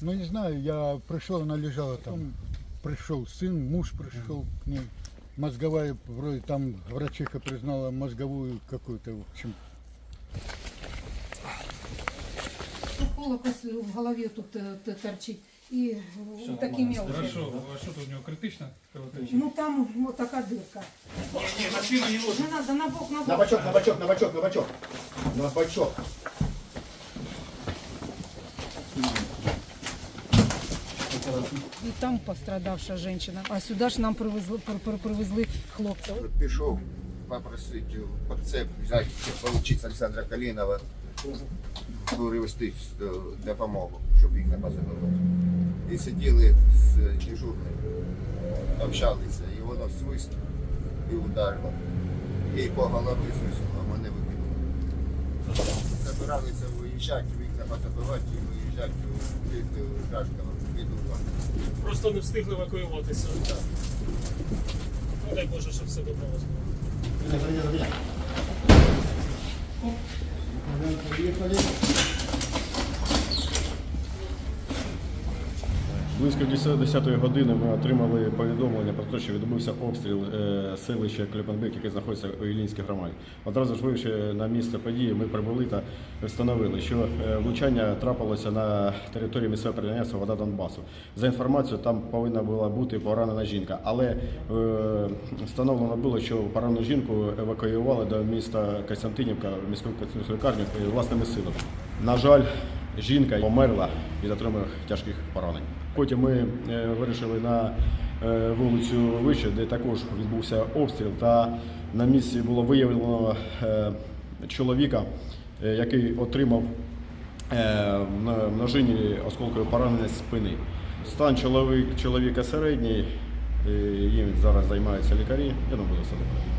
Ну не знаю, я пришел, она лежала там. Пришел сын, муж пришел к ней. Мозговая, вроде там врачиха признала мозговую какую-то, в общем, Колокол в голові тут е, т- торчить. І е, такі мелкі. Хорошо, а що тут у нього критично? кровотеча? Ну там вот така дирка. Ні, на спину не ложимо. Не надо на бок, на бок. На бочок, на бочок, на бочок, на бочок. На бочок. І там пострадавша жінка. А сюди ж нам привезли, при- при- привезли хлопців. Пішов попросити прицеп взяти, отримати Олександра Калінова, привезти е, допомогу, щоб їх не позабили. І сиділи з дежурним, общалися, і воно свист і ударило. Їй по голові свиснуло, а мене викинуло. Забиралися виїжджати, вікна позабивати від Просто не встигли евакуюватися. Ну дай Боже, щоб все добре у вас було. Близько 10 години ми отримали повідомлення про те, що відбувся обстріл е, селища Клепенбек, яке знаходиться у Іллінській громаді. Одразу ж вийшовши на місце події, ми прибули та встановили, що е, влучання трапилося на території місцевого підприємства Вода Донбасу. За інформацією, там повинна була бути поранена жінка, але е, встановлено було, що поранену жінку евакуювали до міста Костянтинівка, міську лікарню власними силами. На жаль, жінка померла від отриманих тяжких поранень. Потім ми е, вирішили на е, вулицю вище, де також відбувся обстріл, та на місці було виявлено е, чоловіка, який отримав на множині осколкове поранення спини. Стан чоловік, чоловіка середній, їм зараз займаються лікарі. Я думаю, все добре.